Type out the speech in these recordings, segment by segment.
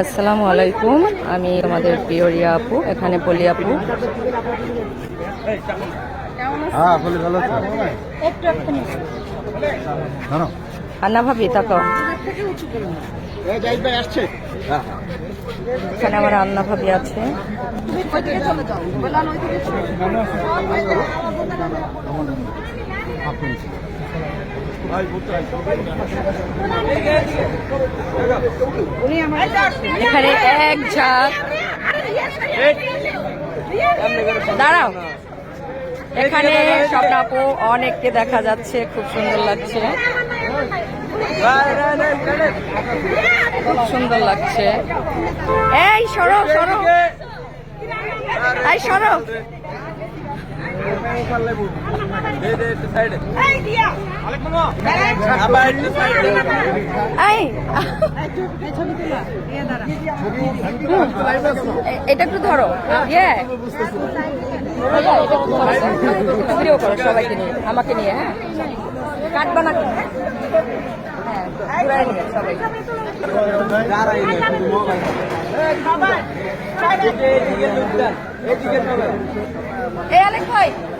আসসালামু আলাইকুম আমি আমাদের প্রিয় রিয়া আপু এখানে বলি আপু। হ্যাঁ আন্না ভাবি আসছে। হ্যাঁ হ্যাঁ। এখানে আমার আন্না ভাবি আছে। এখানে এক ঝাঁক। দাঁড়াও। এখানে স্বপ্ন আপু অনেককে দেখা যাচ্ছে খুব সুন্দর লাগছে। খুব সুন্দর লাগছে। এই সরো সরো। এই সরো। এই এ- এটা একটু ধরো। ইয়ে। ভিডিও করো সবাইকে নিয়ে, আমাকে নিয়ে হ্যাঁ? কাটবা না এই, আলেক ভাই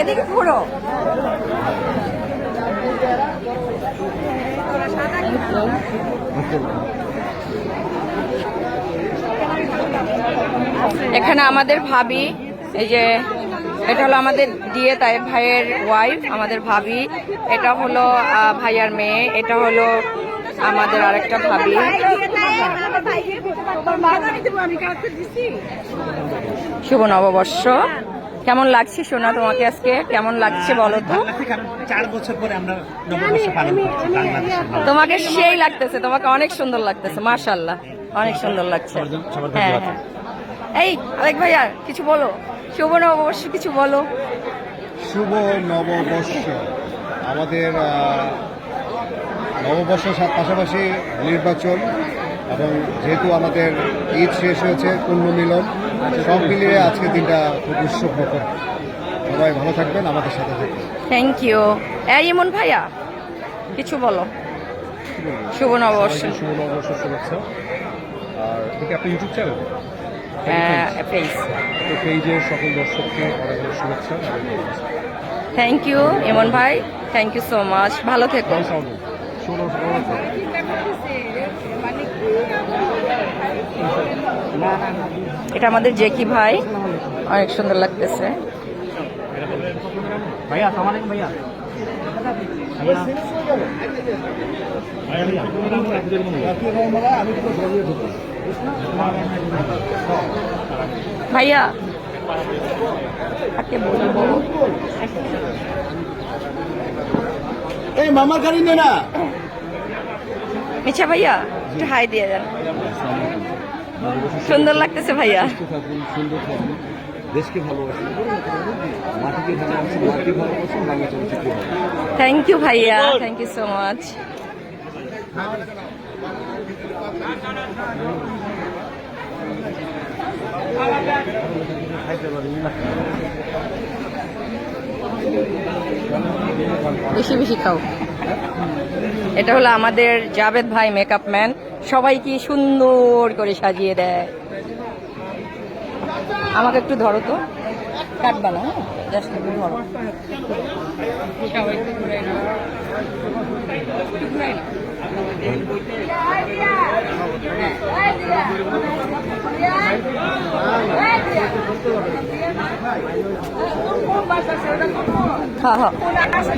এদিকে ঘুরো। এখানে আমাদের ভাবি এই যে এটা হলো আমাদের দিয়ে তাই ভাইয়ের ওয়াইফ আমাদের ভাবি। এটা হলো ভাইয়ার মেয়ে। এটা হলো আমাদের আরেকটা ভাবি। শুভ নববর্ষ। কেমন লাগছে সোনা তোমাকে আজকে? কেমন লাগছে বলো তো? চার বছর পরে আমরা নববর্ষ পালন করছি বাংলাদেশে তোমাকে সেই লাগতেছে তোমাকে অনেক সুন্দর লাগতেছে মাশাল্লাহ অনেক সুন্দর লাগছে। হ্যাঁ হ্যাঁ। এই আরেক ভাইয়া কিছু বলো। শুভ নববর্ষ কিছু বলো। শুভ নববর্ষ। আমাদের নববর্ষের পাশাপাশি নির্বাচন এবং যেহেতু আমাদের ঈদ শেষ হয়েছে পূর্ণ মিলন সব মিলিয়ে আজকে দিনটা খুব উৎসব মুখর সবাই ভালো থাকবেন আমাদের সাথে থাকবেন। থ্যাংক ইউ এই ইমন ভাইয়া কিছু বলো। শুভ নববর্ষ। শুভ নববর্ষ। শুভেচ্ছা। আর আপনি ইউটিউব চ্যানেল প্লিজ তো পেজের সকল দর্শককে অনেক অনেক শুভেচ্ছা থ্যাংক ইউ ইমন ভাই. থ্যাংক ইউ সো মাচ ভালো থেকো। এটা আমাদের জেকি ভাই। অনেক সুন্দর লাগতেছে। ভাইয়া সালাম আলাইকুম ভাইয়া। বলব? এই মামার গাড়ি নে না। মিছা ভাইয়া একটু হাই দিয়ে যান সুন্দর লাগতেছে ভাইয়া। সুন্দর দেশকে ভালোবাসুন মাটিকে ভালোবাসুন মাটি ভালোবাসুন বাংলা চলচ্চিত্র থ্যাংক ইউ ভাইয়া। থ্যাংক ইউ সো মাচ বেশি বেশি খাও। এটা হলো আমাদের জাভেদ ভাই মেকআপ ম্যান সবাইকে সুন্দর করে সাজিয়ে দেয়। আমাকে একটু ধরো তো। কাটবা না একটু ধরো। হ্যাঁ হ্যাঁ।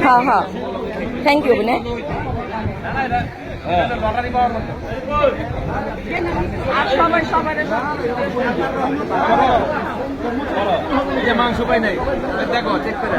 হ্যাঁ হ্যাঁ। থ্যাংক ইউ বিনে মাংস পাই নাই দেখো চেক করে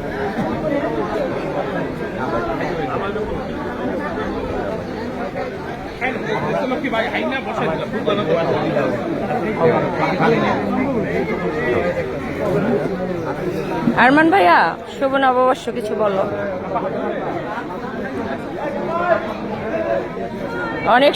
আরমান ভাইয়া শুভ নববর্ষ কিছু বলো। অনেক